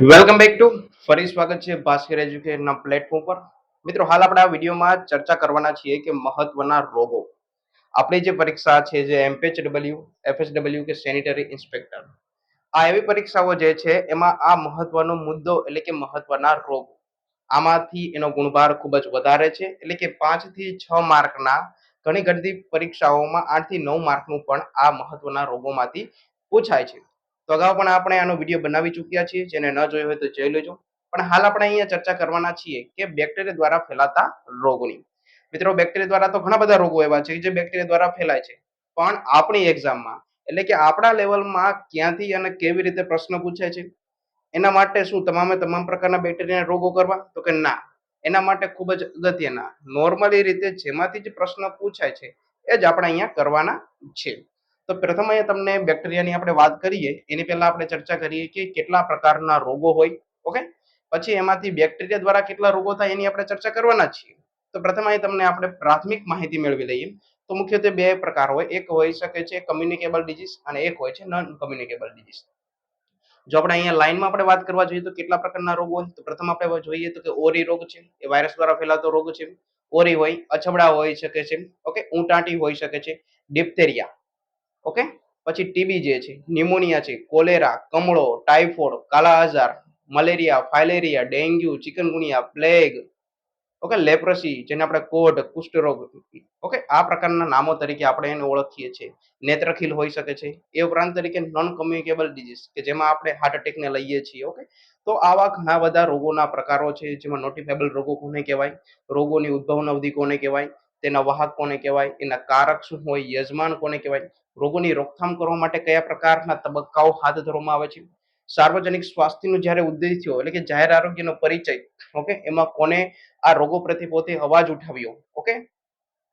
Welcome back to ફરી સ્વાગત છે ભાસ્કર એજ્યુકેશનના પ્લેટફોર્મ પર. મિત્રો, હાલ આપણે આ વિડીયોમાં ચર્ચા કરવાના છીએ કે મહત્વના રોગો. આપણી જે પરીક્ષા છે જે એમપીએચડબલ્યુ એફએસડબલ્યુ કે સેનિટરી ઇન્સ્પેક્ટર આ એવી પરીક્ષાઓ જે છે, એમાં આ મહત્વનો મુદ્દો એટલે કે મહત્વના રોગ. આમાંથી એનો ગુણભાર ખૂબ જ વધારે છે, એટલે કે પાંચથી છ માર્કના ઘણી ઘણી પરીક્ષાઓમાં આઠથી નવ માર્કનું પણ આ મહત્વના રોગોમાંથી પૂછાય છે. તો અગાઉ પણ આપણે આનો વીડિયો બનાવી ચૂક્યા છીએ, જેને ન જોયો હોય તો જોઈ લેજો. પણ હાલ આપણે અહીંયા ચર્ચા કરવાના છીએ કે બેક્ટેરિયા દ્વારા ફેલાતા રોગોની. મિત્રો બેક્ટેરિયા દ્વારા તો ઘણા બધા રોગો એવા છે જે બેક્ટેરિયા દ્વારા ફેલાય છે. પણ આપણી એક્ઝામમાં એટલે કે આપણા લેવલમાં ક્યાંથી અને કેવી રીતે પ્રશ્ન પૂછાય છે? એના માટે શું તમામે તમામ પ્રકારના બેક્ટેરિયાના રોગો કરવા? તો કે ના. એના માટે ખૂબ જ અગત્યના. નોર્મલી રીતે જેમાંથી જ પ્રશ્ન પૂછાય છે, એ જ આપણે અહીંયા કરવાના છે તો પ્રથમ અહીંયા તમને બેક્ટેરિયાની આપણે વાત કરીએ, એની પહેલા આપણે ચર્ચા કરીએ કે કેટલા પ્રકારના રોગો હોય, ઓકે? પછી એમાંથી બેક્ટેરિયા દ્વારા કેટલા રોગો થાય એની આપણે ચર્ચા કરવાના છીએ. તો પ્રથમ અહીં તમને આપણે પ્રાથમિક માહિતી મેળવી લઈએ. તો મુખ્યત્વે બે પ્રકાર હોય, એક હોઈ શકે છે કમ્યુનિકેબલ ડિઝીઝ અને એક હોય છે નોન કમ્યુનિકેબલ ડિઝીઝ જો આપણે અહીંયા લાઈનમાં આપણે વાત કરવા જોઈએ તો કેટલા પ્રકારના રોગો હોય, તો પ્રથમ આપણે જોઈએ તો કે ઓરી રોગ છે, એ વાયરસ દ્વારા ફેલાતો રોગ છે. ઓરી હોય, અછબડા હોઈ શકે છે, ઓકે? ઊંટાટી હોઈ શકે છે. Diphtheria okay? પછી ટીબી જે છે ન્યુમોનિયા છે cholera કમળો typhoid kala azar malaria filaria dengue chikungunya plague okay? Leprosy જેને આપણે કોઢ, કુષ્ઠરોગ, ઓકે? આ પ્રકારના નામો તરીકે આપણે એને ઓળખીએ છીએ. નેત્રખીલ હોઈ શકે છે. એ ઉપરાંત તરીકે નોન કમ્યુનિકેબલ ડિઝીઝ કે જેમાં આપણે હાર્ટ અટેકને લઈએ છીએ, ઓકે? તો આવા ઘણા બધા રોગોના પ્રકારો છે, જેમાં નોટિફેબલ રોગો કોને કહેવાય? રોગોની ઉદ્ભવન અવધિ કોને કહેવાય? તેના વાહક કોને કહેવાય? એના કારક શું હોય? યજમાન કોને કહેવાય? રોગોની રોકથામ કરવા માટે કયા પ્રકારના તબક્કાઓ હાથ ધરવામાં આવે છે? સાર્વજનિક સ્વાસ્થ્યનો જ્યારે ઉદ્દેશ થયો, એટલે કે જાહેર આરોગ્યનો પરિચય, ઓકે? એમાં કોને આ રોગો પ્રત્યે પોતે અવાજ ઉઠાવ્યો, ઓકે?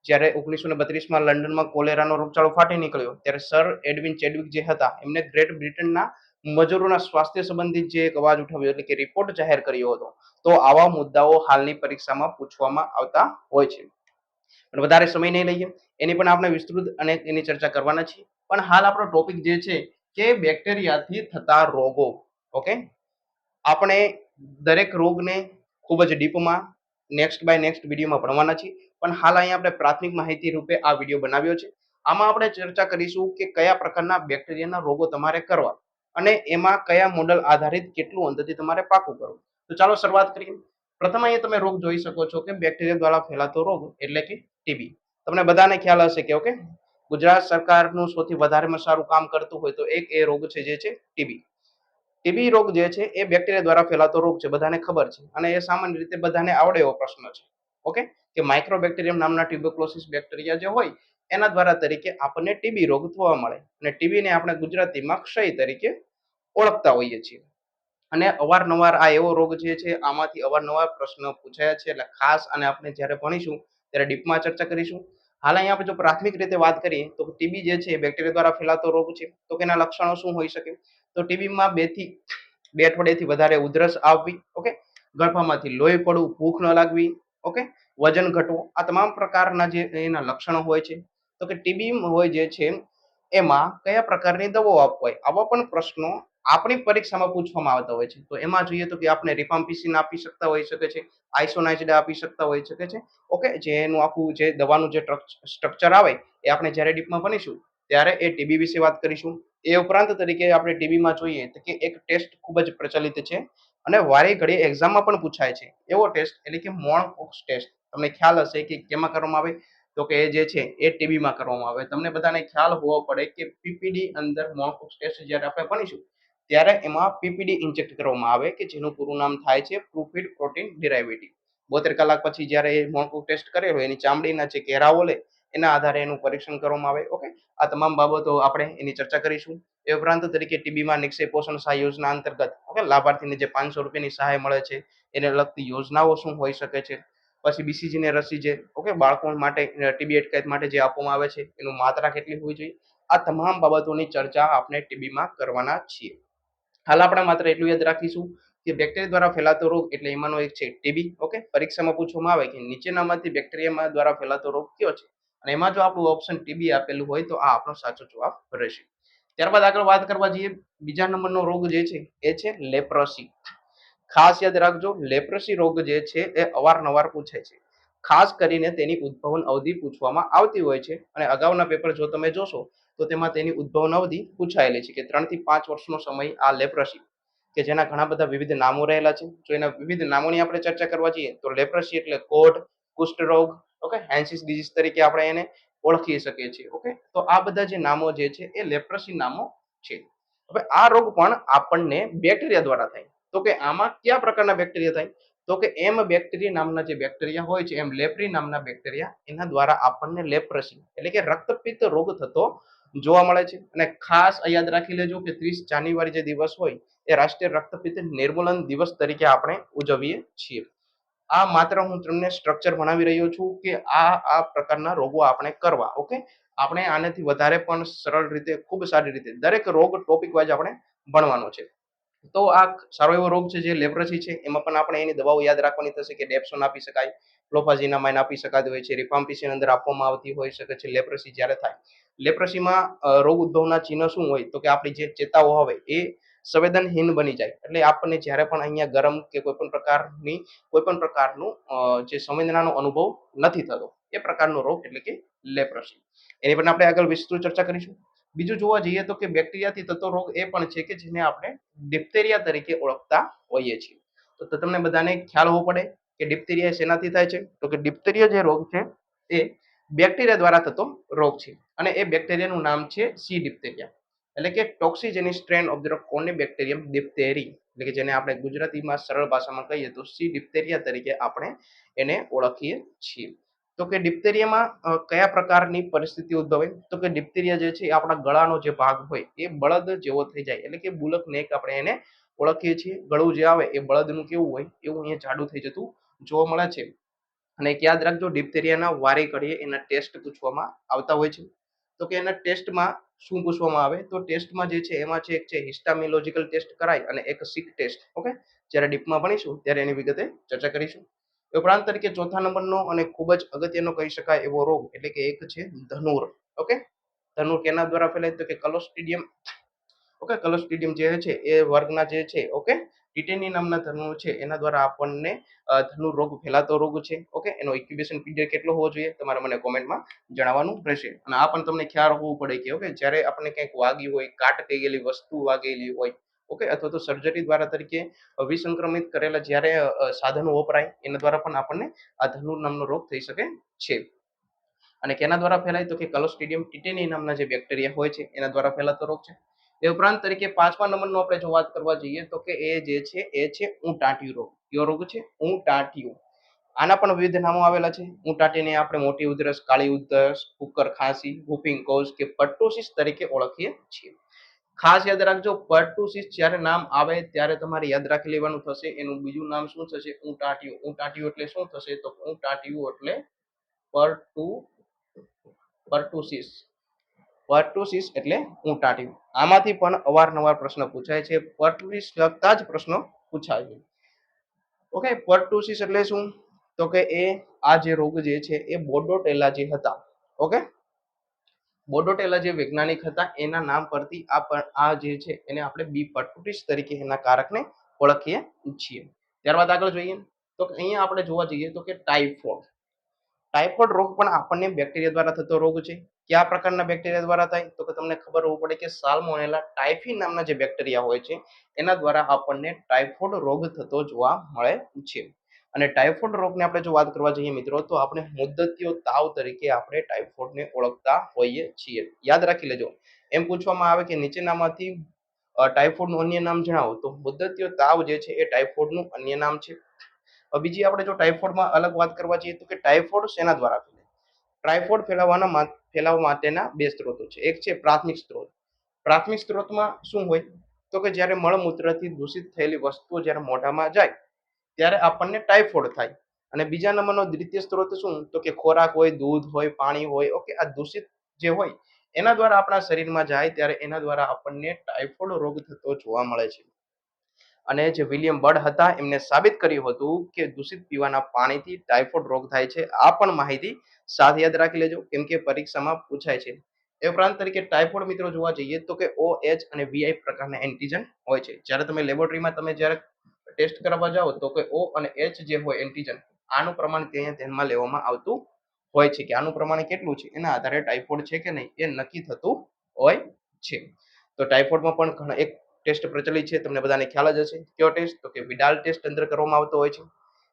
જ્યારે ઓગણીસો ને બત્રીસમાં લંડનમાં કોલેરાનો રોગચાળો ફાટી નીકળ્યો, ત્યારે સર એડવિન ચેડવિક જે હતા, એમને ગ્રેટ બ્રિટનના મજૂરોના સ્વાસ્થ્ય સંબંધિત જે એક અવાજ ઉઠાવ્યો, એટલે કે રિપોર્ટ જાહેર કર્યો હતો. તો આવા મુદ્દાઓ હાલની પરીક્ષામાં પૂછવામાં આવતા હોય છે. પણ વધારે સમય નહીં લઈએ. એની પણ આપણે વિસ્તૃત અને એની ચર્ચા કરવાના છીએ. પણ હાલ આપણો ટોપિક જે છે કે બેક્ટેરિયાથી થતા રોગો. ઓકે આપણે દરેક રોગને ખૂબ જ ડીપમાં નેક્સ્ટ બાય નેક્સ્ટ વિડીયોમાં ભણવાના છીએ. પણ હાલ અહીંયા આપણે પ્રાથમિક માહિતી રૂપે આ વીડિયો બનાવ્યો છે. આમાં આપણે ચર્ચા કરીશું કે કયા પ્રકારના બેક્ટેરિયાના રોગો તમારે કરવા અને એમાં કયા મોડલ આધારિત કેટલું અંદરથી તમારે પાકું કરવું. તો ચાલો શરૂઆત કરીએ. પ્રથમ અહીંયા તમે રોગ જોઈ શકો છો કે બેક્ટેરિયા દ્વારા ફેલાતો રોગ એટલે કે ટીબી તમને બધાને ખ્યાલ હશે કે ઓકે, ગુજરાત સરકારનું સૌથી વધારેમાં સારું કામ કરતું હોય તો એક એ રોગ છે જે છે ટીબી ટીબી રોગ જે છે એ બેક્ટેરિયા દ્વારા ફેલાતો રોગ છે, બધાને ખબર છે અને એ સામાન્ય રીતે બધાને આવડે એવો પ્રશ્ન છે. ઓકે, કે માઇક્રોબેક્ટેરિયમ નામના ટ્યુબોક્લોસિસ બેક્ટેરિયા જે હોય, એના દ્વારા તરીકે આપણને ટીબી રોગ થવા મળે. અને ટીબીને આપણે ગુજરાતીમાં ક્ષય તરીકે ઓળખતા હોઈએ છીએ. અને અવારનવાર આ એવો રોગ જે છે, આમાંથી અવારનવાર પ્રશ્નો પૂછાયા છે. એટલે ખાસ અને આપણે જ્યારે ભણીશું, ત્યારે ડીપમાં ચર્ચા કરીશું. હાલ અહીંયા આપણે જો પ્રાથમિક રીતે વાત કરીએ, તો ટીબી જે છે બેક્ટેરિયા દ્વારા ફેલાતો રોગ છે. તો તેના લક્ષણો શું હોઈ શકે? તો ટીબીમાં બેથી, બે અઠવાડિયાથી વધારે ઉધરસ આવવી, ઓકે? ગળફામાંથી લોહી પડવું, ભૂખ ન લાગવી, ઓકે? વજન ઘટવું, આ તમામ પ્રકારના જે એના લક્ષણો હોય છે. તો કે ટીબી હોય જે છે, એમાં કયા પ્રકારની દવાઓ આપવાય? આવા પણ પ્રશ્નો આપણી પરીક્ષામાં પૂછવામાં આવતા હોય છે. તો એમાં જોઈએ તો કે આપણે રિફામ્પિસિન આપી શકતા હોઈ શકે છે, આઇસોનાઇઝિડ આપી શકતા હોઈ શકે છે. ઓકે જે એનું આખું જે દવાનું જે સ્ટ્રક્ચર આવે, એ આપણે જ્યારે ડીપમાં ભણીશું, ત્યારે એ ટીબી વિશે વાત કરીશું. એ ઉપરાંત તરીકે આપણે ટીબીમાં જોઈએ તો કે એક ટેસ્ટ ખૂબ જ પ્રચલિત છે અને વારે ઘડી એક્ઝામમાં પણ પૂછાય છે. એવો ટેસ્ટ એટલે કે મોણકોક્સ ટેસ્ટ. તમને ખ્યાલ હશે કે કેમાં કરવામાં આવે? તો કે એ જે છે એ ટીબીમાં કરવામાં આવે. તમને બધાને ખ્યાલ હોવો પડે કે પીપીડી અંદર મોણકોક્સ ટેસ્ટ જ્યારે આપણે ભણીશું ત્યારે એમાં પીપીડી ઇન્જેક્ટ કરવામાં આવે કે જેનું પૂરું નામ થાય છે પ્રુફિડ પ્રોટીન ડિરાઇવેટિવ બોતેર કલાક પછી જ્યારે એ મોણકું ટેસ્ટ કરેલો, એની ચામડીના જે ઘેરાઓ લે, એના આધારે એનું પરીક્ષણ કરવામાં આવે ઓકે આ તમામ બાબતો આપણે એની ચર્ચા કરીશું. એ ઉપરાંત તરીકે ટીબીમાં નિક્ષેપ પોષણ સહાય યોજના અંતર્ગત ઓકે લાભાર્થીને જે પાંચસો રૂપિયાની સહાય મળે છે, એને લગતી યોજનાઓ શું હોઈ શકે છે? પછી બીસીજીને રસી જે ઓકે બાળકો માટે ટીબી અટકાયત માટે જે આપવામાં આવે છે, એનું માત્રા કેટલી હોવી જોઈએ? આ તમામ બાબતોની ચર્ચા આપણે ટીબીમાં કરવાના છીએ. હાલ આપણે માત્ર એટલું યાદ રાખીશું કે બેક્ટેરિયા દ્વારા ફેલાતો રોગ એટલે એમાંનો એક છે ટીબી ઓકે પરીક્ષામાં પૂછવામાં આવે કે નીચેનામાંથી બેક્ટેરિયામાં દ્વારા ફેલાતો રોગ કયો છે? અને એમાં જો આપણું ઓપ્શન ટીબી આપેલું હોય તો આ આપણો સાચો જવાબ રહેશે. ત્યારબાદ આગળ વાત કરવા જઈએ, બીજા નંબરનો રોગ જે છે એ છે લેપ્રસી ખાસ યાદ રાખજો લેપ્રસી રોગ જે છે એ અવારનવાર પૂછાય છે. ખાસ કરીને તેની ઉદ્ભવન અવધિ પૂછવામાં આવતી હોય છે. અને અગાઉના પેપર જો તમે જોશો તો તેમાં તેની ઉદ્ભવન અવધિ પૂછાયેલી છે કે ત્રણથી પાંચ વર્ષનો સમય આ લેપ્રસી કે જેના ઘણા બધા વિવિધ નામો રહેલા છે. જો એના વિવિધ નામોની આપણે ચર્ચા કરવા જઈએ તો લેપ્રસી એટલે કોઢ, કુષ્ઠરોગ ઓકે હેન્સિસ ડિઝીઝ તરીકે આપણે એને ઓળખી શકીએ છીએ ઓકે તો આ બધા જે નામો જે છે એ લેપ્રસી નામો છે. હવે આ રોગ પણ આપણને બેક્ટેરિયા દ્વારા થાય. તો કે આમાં કયા પ્રકારના બેક્ટેરિયા થાય? તો કે એમ બેક્ટેરિયા નામના જે બેક્ટેરિયા હોય છે, એમ લેપ્રી નામના બેક્ટેરિયા એના દ્વારા આપણને લેપ્રસી એટલે કે રક્તપિત્ત રોગ થતો જોવા મળે છે. અને ખાસ યાદ રાખી લેજો કે ત્રીસ જાન્યુઆરી જે દિવસ હોય, એ રાષ્ટ્રીય રક્તપિત્ત નિર્મૂલન દિવસ તરીકે આપણે ઉજવીએ છીએ. આ માત્ર હું તમને સ્ટ્રક્ચર ભણાવી રહ્યો છું કે આ આ પ્રકારના રોગો આપણે કરવા ઓકે આપણે આનાથી વધારે પણ સરળ રીતે, ખૂબ સારી રીતે, દરેક રોગ ટોપિક વાઇઝ આપણે ભણવાનો છે. તો આ સારો એવો રોગ છે જે લેપ્રસી છે, એમાં પણ આપણે એની દવાઓ યાદ રાખવાની થશે કે ડેપ્સોન આપી શકાય ક્લોફાઝિનામાઇન આપી શકાતી હોય છે રિફામ્પિસિન અંદર આપવામાં આવતી હોઈ શકે છે લેપ્રસી જ્યારે થાય લેપ્રસીમાં રોગ ઉદ્ભવના ચિહ્ન શું હોય તો કે આપણી જે ચેતાઓ હોય એ સંવેદનહીન બની જાય. એટલે આપણને જ્યારે પણ અહીંયા ગરમ કે કોઈ પણ પ્રકારની, કોઈ પણ પ્રકારનું જે સંવેદનાનો અનુભવ નથી થતો, એ પ્રકારનો રોગ એટલે કે લેપ્રસી. એની પણ આપણે આગળ વિસ્તૃત ચર્ચા કરીશું. બીજું જોવા જઈએ તો કે બેક્ટેરિયાથી થતો રોગ એ પણ છે કે જેને આપણે ડિપ્ટેરિયા તરીકે ઓળખતા હોઈએ છીએ. તો તમને બધાને ખ્યાલ હોવો પડે કે ડિપ્ટેરિયા શેનાથી થાય છે? તો કે ડિપ્ટેરિયા જે રોગ છે એ બેક્ટેરિયા દ્વારા થતો રોગ છે. અને એ બેક્ટેરિયાનું નામ છે સી ડિપ્ટેરિયા એટલે કે toxigenic strain of the corynebacterium diphtheriae એટલે કે જેને આપણે ગુજરાતીમાં સરળ ભાષામાં કહીએ તો સી ડિપ્ટેરિયા તરીકે આપણે એને ઓળખીએ છીએ. તો કે ડિપ્ટેરિયામાં કયા પ્રકારની પરિસ્થિતિ ઉદ્ભવે? તો કે ડિપ્ટેરિયા જે છે આપણા ગળાનો જે ભાગ હોય એ બળદ જેવો થઈ જાય. એટલે કે બુલક નેક આપણે એને ઓળખીએ છીએ. ગળું જે આવે એ બળદનું કેવું હોય? એવું અહીંયા જાડું થઈ જતું જોવા મળે છે. અને એક યાદ રાખજો ડિપ્થેરિયાના વારે ઘડીએ એના ટેસ્ટ પૂછવામાં આવતા હોય છે. તો કે એના ટેસ્ટમાં શું પૂછવામાં આવે? તો ટેસ્ટમાં જે છે, એમાં છે, એક છે હિસ્ટામિલોજિકલ ટેસ્ટ કરાય અને એક સિક ટેસ્ટ ઓકે જ્યારે ડીપમાં ભણીશું, ત્યારે એની વિગતે ચર્ચા કરીશું. ઉપરાંત તરીકે ચોથા નંબરનો અને ખૂબ જ અગત્યનો કહી શકાય એવો રોગ, એટલે કે એક છે ધનુર ઓકે ધનુર કેના દ્વારા ફેલાય? તો કે કલોસ્ટ્રીડિયમ ઓકે કલોસ્ટ્રીડિયમ જે છે એ વર્ગના જે છે, ઓકે? ટીટેની નામના ધનુ છે, એના દ્વારા આપણને ધનુર રોગ ફેલાતો રોગ છે, ઓકે? એનો ઇક્યુબેશન પીરિયડ કેટલો હોવો જોઈએ તમારે મને કોમેન્ટમાં જણાવવાનું રહેશે. અને આ પણ તમને ખ્યાલ હોવું પડે કે, ઓકે, જ્યારે આપણને કંઈક વાગ્યું હોય, કાટ થઈ ગયેલી વસ્તુ વાગેલી હોય, ઓકે? અથવા તો સર્જરી દ્વારા તરીકે વિસંક્રમિત કરેલા જ્યારે સાધનો વપરાય, એના દ્વારા પણ આપણને આ ધનુર નામનો રોગ થઈ શકે છે. અને કેના દ્વારા ફેલાય તો કે કલોસ્ટ્રીડિયમ ટીટેની નામના જે બેક્ટેરિયા હોય છે, એના દ્વારા ફેલાતો રોગ છે. એ ઉપરાંત તરીકે પાંચમા નંબરનો આપણે જો વાત કરવા જઈએ તો કે એ જે છે, એ છે ઊંટાટિયું રોગ. કયો રોગ છે? ઊંટાટિયું. આના પણ વિવિધ નામો આવેલા છે. ઊંટાટીને આપણે મોટી ઉધરસ, કાળી ઉધરસ, કુકર ખાંસી હુપિંગ કોઝ કે પટ્ટોસિસ તરીકે ઓળખીએ છીએ. ખાસ યાદ રાખજો પર્ટુસિસ જ્યારે નામ આવે ત્યારે તમારે યાદ રાખી લેવાનું થશે. એનું બીજું નામ શું થશે? ઊંટાટિયું. ઊંટાટિયું એટલે શું થશે? તો ઊંટાટિયું એટલે પરટુ પરટુસિસ પરટુસિસ એટલે ઊંટાટિયું. આમાંથી પણ અવારનવાર પ્રશ્ન પૂછાય છે. પરટુસિસ લગતા જ પ્રશ્નો પૂછાય છે. ઓકે પરટુસિસ એટલે શું? તો કે એ, આ જે રોગ જે છે એ બોડોટેલા જે હતા. ઓકે બોડોટેલા જે વૈજ્ઞાનિક હતા, એના નામ પરથી આ આ જે છે એને આપણે બી પર્ટુટિસ તરીકે એના કારકને ઓળખીએ છીએ. ત્યારબાદ આગળ જોઈએ. તો અહીંયા આપણે જોવા જઈએ તો કે ટાઇફોઇડ ટાઇફોઇડ રોગ પણ આપણને બેક્ટેરિયા દ્વારા થતો રોગ છે. કયા પ્રકારના બેક્ટેરિયા દ્વારા થાય? તો કે તમને ખબર હોવું પડે કે સાલ્મોનેલા ટાઇફી નામના જે બેક્ટેરિયા હોય છે, એના દ્વારા આપણને ટાઇફોઇડ રોગ થતો જોવા મળે છે. અને ટાઇફોઇડ રોગને આપણે જો વાત કરવા જઈએ મિત્રો, તો આપણે મુદ્દતીઓ તાવ તરીકે આપણે ટાઇફોઇડને ઓળખતા હોઈએ છીએ. યાદ રાખી લેજો. એમ પૂછવામાં આવે કે નીચેનામાંથી ટાઇફોઇડનું અન્ય નામ જણાવો. તો મુદ્દતીય તાવ જે છે, એ ટાઇફોઇડનું અન્ય નામ છે. બીજી આપણે જો ટાઇફોઇડમાં અલગ વાત કરવા જઈએ તો કે ટાઇફોઇડ શેના દ્વારા ફેલાય? ટાઇફોઇડ ફેલાવવાના ફેલાવવા માટેના બે સ્ત્રોતો છે. એક છે પ્રાથમિક સ્ત્રોત. પ્રાથમિક સ્ત્રોતમાં શું હોય? તો કે જ્યારે મળમૂત્રથી દૂષિત થયેલી વસ્તુઓ જ્યારે મોઢામાં જાય, ત્યારે આપણને ટાઇફોઇડ થાય. અને બીજા નંબરનો દ્વિતીય સ્ત્રોત શું? તો કે ખોરાક હોય, દૂધ હોય, પાણી હોય, ઓકે, આ દૂષિત જે હોય, એના દ્વારા આપણા શરીરમાં જાય, ત્યારે એના દ્વારા આપણને ટાઇફોઇડ રોગ થતો જોવા મળે છે. અને જે વિલિયમ બર્ડ હતા, એમને સાબિત કર્યું હતું કે દૂષિત પીવાના પાણીથી ટાઇફોઇડ રોગ થાય છે. આ પણ માહિતી સાથે યાદ રાખી લેજો, કેમ કે પરીક્ષામાં પૂછાય છે. એ ઉપરાંત તરીકે ટાઇફોઇડ મિત્રો જોવા જઈએ તો કે ઓ એચ અને વીઆઈ પ્રકારના એન્ટીજન હોય છે. જ્યારે તમે લેબોરેટરીમાં તમે જ્યારે ટેસ્ટ કરવા જાઓ તો કે ઓ અને એચ જે હોય એન્ટીજન, આનું પ્રમાણ ત્યાં ધ્યાનમાં લેવામાં આવતું હોય છે કે આનું પ્રમાણ કેટલું છે, એના આધારે ટાઇફોઇડ છે કે નહીં એ નક્કી થતું હોય છે. તો ટાઇફોઇડમાં પણ ઘણા એક ટેસ્ટ પ્રચલિત છે, તમને બધાને ખ્યાલ જ હશે. કયો ટેસ્ટ? તો કે વિડાલ ટેસ્ટ અંદર કરવામાં આવતો હોય છે.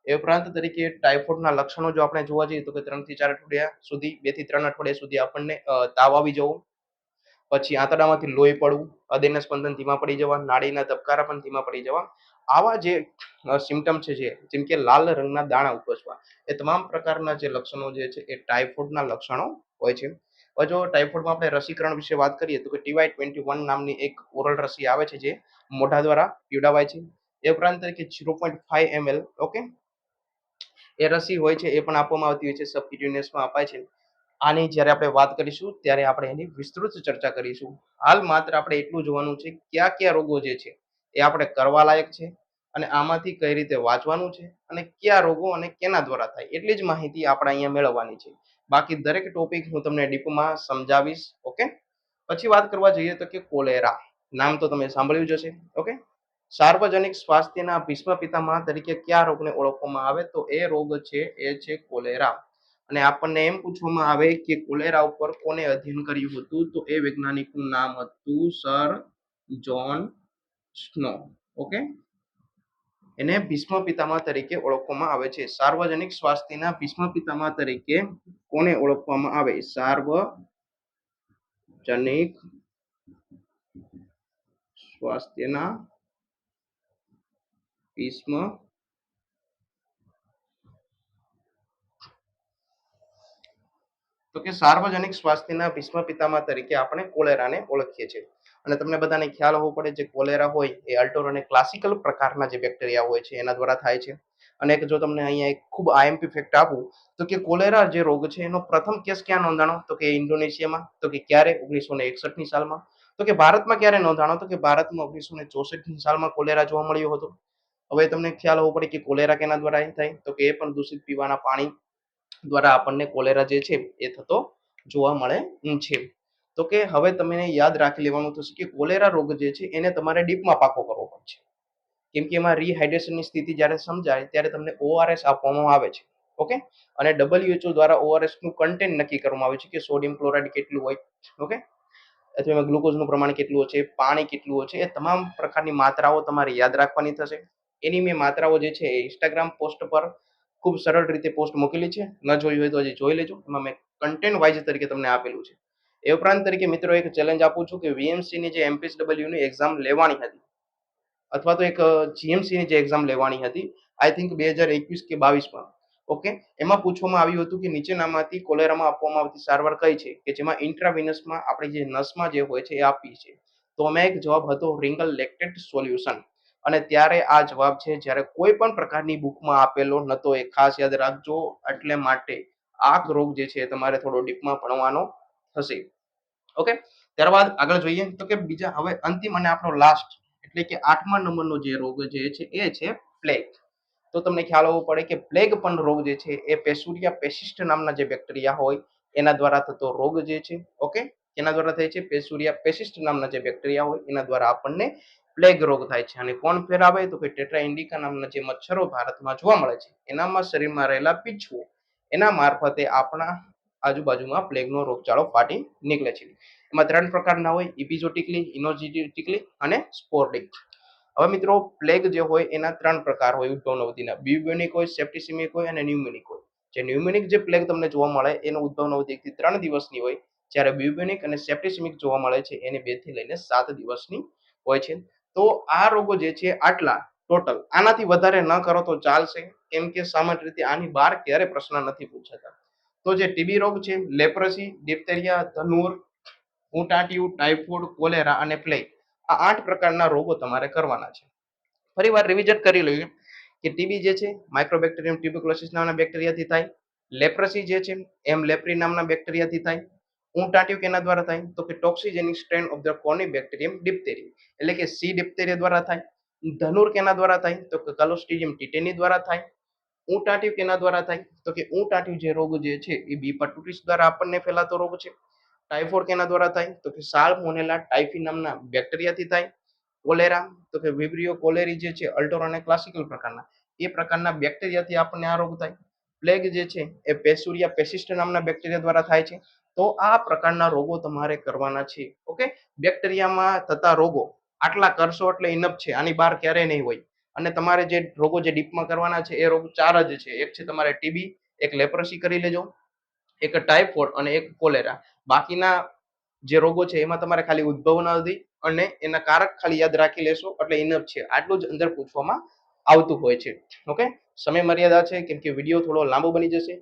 એ ઉપરાંત તરીકે ટાઇફોઇડના લક્ષણો જો આપણે જોવા જઈએ, તો કે ત્રણથી ચાર અઠવાડિયા સુધી, બેથી ત્રણ અઠવાડિયા સુધી આપણને તાવ આવી જવો. પછી આંતરડામાંથી લોહી પડવું, હૃદયના સ્પંદન ધીમા પડી જવા, નાડીના ધબકારા પણ ધીમા પડી જવા. આવા જે સિમ્ટમ છે જે, જેમ કે લાલ રંગના દાણા ઉપસવા એ તમામ પ્રકારના જે લક્ષણો જે છે, એ ટાઇફોઇડના લક્ષણો હોય છે. જો ટાઇફોઇડમાં આપણે રસીકરણ વિશે વાત કરીએ તો કે ટીવાય ટ્વેન્ટી વન નામની એક ઓરલ રસી આવે છે જે મોઢા દ્વારા પીવડાવાય છે. એ ઉપરાંત તરીકે zero point five ML okay એ રસી હોય છે એ પણ આપવામાં આવતી હોય છે સબક્યુટેનિયસમાં અપાય છે. આની જ્યારે આપણે વાત કરીશું ત્યારે આપણે એની વિસ્તૃત ચર્ચા કરીશું. હાલ માત્ર આપણે એટલું જોવાનું છે કયા કયા રોગો જે છે એ આપણે કરવા લાયક છે અને આમાંથી કઈ રીતે વાંચવાનું છે અને કયા રોગો અને કેના દ્વારા થાય એટલી જ માહિતી આપણે અહીંયા મેળવવાની છે. બાકી દરેક ટોપિક હું તમને ડીપમાં સમજાવીશ ઓકે પછી વાત કરવા જઈએ તો કે કોલેરા, નામ તો તમે સાંભળ્યું જ હશે ઓકે સાર્વજનિક સ્વાસ્થ્યના ભીષ્મ પિતામહ તરીકે કયા રોગને ઓળખવામાં આવે? તો એ રોગ છે, એ છે કોલેરા. અને આપણને એમ પૂછવામાં આવે કે કોલેરા ઉપર કોને અધ્યયન કર્યું હતું? તો એ વૈજ્ઞાનિકનું નામ હતું સર જોન સ્નો ઓકે એને ભીષ્મ પિતામહ તરીકે ઓળખવામાં આવે છે. સાર્વજનિક સ્વાસ્થ્યના ભીષ્મ પિતામહ તરીકે કોને ઓળખવામાં આવે? સાર્વજનિક સ્વાસ્થ્યના ભીષ્મ તો કે સાર્વજનિક સ્વાસ્થ્યના ભીષ્મ પિતામહ તરીકે આપણે કોલેરાને ઓળખીએ છીએ. અને તમને બધાને ખ્યાલ હોવો પડે જે કોલેરા હોય એ અલ્ટોર અને ક્લાસિકલ પ્રકારના જે બેક્ટેરિયા હોય છે એના દ્વારા થાય છે. અને જો તમને અહીંયા એક ખૂબ આઈએમપી ફેક્ટ આપું, તો કે કોલેરા જે રોગ છે એનો પ્રથમ કેસ ક્યાં નોંધાણો? તો કે ઇન્ડોનેશિયામાં, તો કે ક્યારે? ઓગણીસો ને એકસઠની સાલમાં. તો કે ભારતમાં ક્યારે નોંધાણો? તો કે ભારતમાં ઓગણીસો ને ચોસઠની સાલમાં કોલેરા જોવા મળ્યો હતો. હવે તમને ખ્યાલ હોવો પડે કે કોલેરા કેના દ્વારા થાય? તો કે એ પણ દૂષિત પીવાના પાણી દ્વારા આપણને કોલેરા જે છે એ થતો જોવા મળે છે. તો કે હવે તમને યાદ રાખી લેવાનું થશે કે કોલેરા રોગ જે છે એને તમારે ડીપમાં પાકો કરવો પડશે કેમ કે એમાં રિહાઇડ્રેશનની સ્થિતિ જ્યારે સમજાય ત્યારે તમને ઓઆરએસ આપવામાં આવે છે. ઓકે? અને ડબલ્યુએચઓ દ્વારા ઓઆરએસનું કન્ટેન્ટ નક્કી કરવામાં આવે છે કે સોડિયમ ક્લોરાઇડ કેટલું હોય. ઓકે? અથવા એમાં ગ્લુકોઝનું પ્રમાણ કેટલું છે પાણી કેટલું છે એ તમામ પ્રકારની માત્રાઓ તમારે યાદ રાખવાની થશે. એની મેં માત્રાઓ જે છે એ ઇન્સ્ટાગ્રામ પોસ્ટ પર ખૂબ સરળ રીતે પોસ્ટ મૂકેલી છે. ન જોઈ હોય તો હજી જોઈ લેજો. એમાં મેં કન્ટેન્ટ વાઇઝ તરીકે તમને આપેલું છે. એ ઉપરાંત તરીકે મિત્રો એક ચેલેન્જ આપું છું કે વીએમસીની જે એમપીએસડબલ્યુની એક્ઝામ લેવાની હતી. અથવા તો એક જીએમસીની જે એક્ઝામ લેવાની હતી. આઈ થિંક બે હજાર એકવીસ કે બાવીસમાં ઓકે એમાં પૂછવામાં આવ્યું હતું કે નીચેનામાંથી કોલેરામાં આપવામાં આવતી સારવાર કઈ છે? કે જેમાં ઇન્ટ્રાવિનસમાં આપણી જે નસમાં જે હોય છે એ આપી છે. તો અમે એક જવાબ હતો રિંગલ લેક્ટેટ સોલ્યુશન. અને ત્યારે આ જવાબ છે, જ્યારે કોઈ પણ પ્રકારની બુકમાં આપેલો નતો, એ ખાસ યાદ રાખજો. એટલે માટે આ રોગ જે છે તમારે થોડો ડીપમાં ભણવાનો થશે. ઓકે ત્યારબાદ આગળ જોઈએ તો કે બીજા હવે અંતિમ અને આપણો લાસ્ટ એટલે કે આઠમા નંબરનો જે રોગ જે છે એ છે પ્લેગ તો તમને ખ્યાલ હોવો પડે કે પ્લેગ પણ રોગ જે છે એ પેસુરિયા પેસિસ્ટ નામના જે બેક્ટેરિયા હોય, એના દ્વારા થતો રોગ જે છે ઓકે એના દ્વારા થાય છે? પેસુરિયા પેસિસ્ટ નામના જે બેક્ટેરિયા હોય, એના દ્વારા આપણને પ્લેગ રોગ થાય છે. અને કોણ ફેલાવે? તો કે ટેટ્રા ઇન્ડિકા નામના જે મચ્છરો ભારતમાં જોવા મળે છે. એનામાં શરીરમાં રહેલા પીછવો એના મારફતે આપણા આજુબાજુમાં પ્લેગનો રોગચાળો ફાટી નીકળે છે. એમાં ત્રણ પ્રકારના હોય ઇપિઝોટિકલી ઇનોજિટિકલી અને સ્પોર્ડિક હવે મિત્રો પ્લેગ જે હોય એના ત્રણ પ્રકાર હોય, ઉદ્ભવ નવદીના. બ્યુબેનિક હોય સેપ્ટિસિમિક હોય અને ન્યુમેનિક હોય. જે ન્યુમેનિક જે પ્લેગ તમને જોવા મળે, એનો ઉદ્ભવ નવદી એકથી ત્રણ દિવસની હોય. જ્યારે બ્યુબેનિક અને સેપ્ટિસિમિક જોવા મળે છે, એને બેથી લઈને સાત દિવસની હોય છે. તો આ રોગો જે છે, આટલા ટોટલ આનાથી વધારે ન કરો તો ચાલશે. કેમ કે સામાન્ય રીતે આની બહાર ક્યારે પ્રશ્ન નથી પૂછાતા. તો જે ટીબી રોગ છે લેપ્રસી ડિપ્ટેરિયા ધનુર ઊંટાટિયું ટાઇફોઇડ કોલેરા અને પ્લેગ આ આઠ પ્રકારના રોગો તમારે કરવાના છે. ફરી વાર રિવિઝન કરી લઈએ કે ટીબી જે છે માઇક્રોબેક્ટેરિયમ ટ્યુબરક્લોસિસ નામના બેક્ટેરિયાથી થાય લેપ્રસી જે છે એમ લેપ્રી નામના બેક્ટેરિયાથી થાય ઊંટાટિયું કેના દ્વારા થાય, તો કે toxigenic strain of the corynebacterium diphtheriae એટલે કે સી ડિપ્ટેરિયા દ્વારા થાય, ધનુર કેના દ્વારા થાય, તો કે કલોસ્ટ્રીડિયમ ટીટેની દ્વારા થાય ઊંટાટિયું કેના દ્વારા થાય? તો કે ઊંટ આંટ્યું જે રોગ જે છે એ બી પટુટિસ દ્વારા આપણને ફેલાતો રોગ છે. ટાઇફોઇડ કેના દ્વારા થાય? તો કે સાલ્મોનેલા ટાઇફી નામના બેક્ટેરિયાથી થાય. કોલેરા, તો કે વિબ્રિયો કોલેરી જે છે, અલ્ટોર અને ક્લાસિકલ પ્રકારના, એ પ્રકારના બેક્ટેરિયાથી આપણને આ રોગ થાય. પ્લેગ જે છે, એ પેસુરિયા પેસિસ્ટ નામના બેક્ટેરિયા દ્વારા થાય છે. તો આ પ્રકારના રોગો તમારે કરવાના છે. ઓકે? બેક્ટેરિયામાં થતા રોગો આટલા કરશો એટલે ઇનફ છે. આની બહાર ક્યારેય નહીં હોય. અને તમારે જે રોગો જે ડીપમાં કરવાના છે, એ રોગ ચાર જ છે. એક છે તમારે ટીબી, એક લેપ્રસી કરી લેજો, એક ટાઇફોઇડ અને એક કોલેરા. બાકીના જે રોગો છે, એમાં તમારે ખાલી ઉદ્ભવ નથી અને એના કારક ખાલી યાદ રાખી લેશો, એટલે ઇનફ છે. આટલું જ અંદર પૂછવામાં આવતું હોય છે. ઓકે સમય મર્યાદા છે, કેમ કે વીડિયો થોડો લાંબો બની જશે.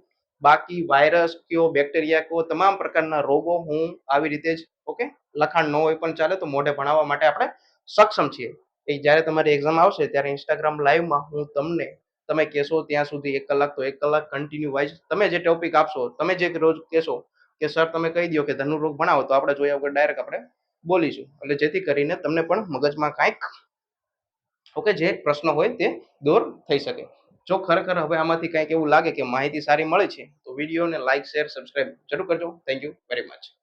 બાકી વાયરસ કયો બેક્ટેરિયા કયો તમામ પ્રકારના રોગો હું આવી રીતે જ ઓકે લખાણ ન હોય પણ ચાલે તો મોઢે ભણાવવા માટે આપણે સક્ષમ છીએ. એ જ્યારે તમારી એક્ઝામ આવશે ત્યારે ઇન્સ્ટાગ્રામ લાઈવમાં હું તમને, તમે કહેશો ત્યાં સુધી એક કલાક તો એક કલાક કન્ટિન્યુ વાઇઝ તમે જે ટોપિક આપશો, તમે જે રોજ કહેશો કે સર તમે કહી દો કે ધનુરોગ ભણાવો, તો આપણે જોયા વગર ડાયરેક્ટ આપણે બોલીશું. એટલે જેથી કરીને તમને પણ મગજમાં કાંઈક, ઓકે, જે પ્રશ્ન હોય તે દૂર થઈ શકે. જો ખરેખર હવે આમાંથી કંઈક એવું લાગે કે માહિતી સારી મળે છે, તો વિડીયોને લાઇક શેર સબસ્ક્રાઇબ જરૂર કરજો. Thank you very much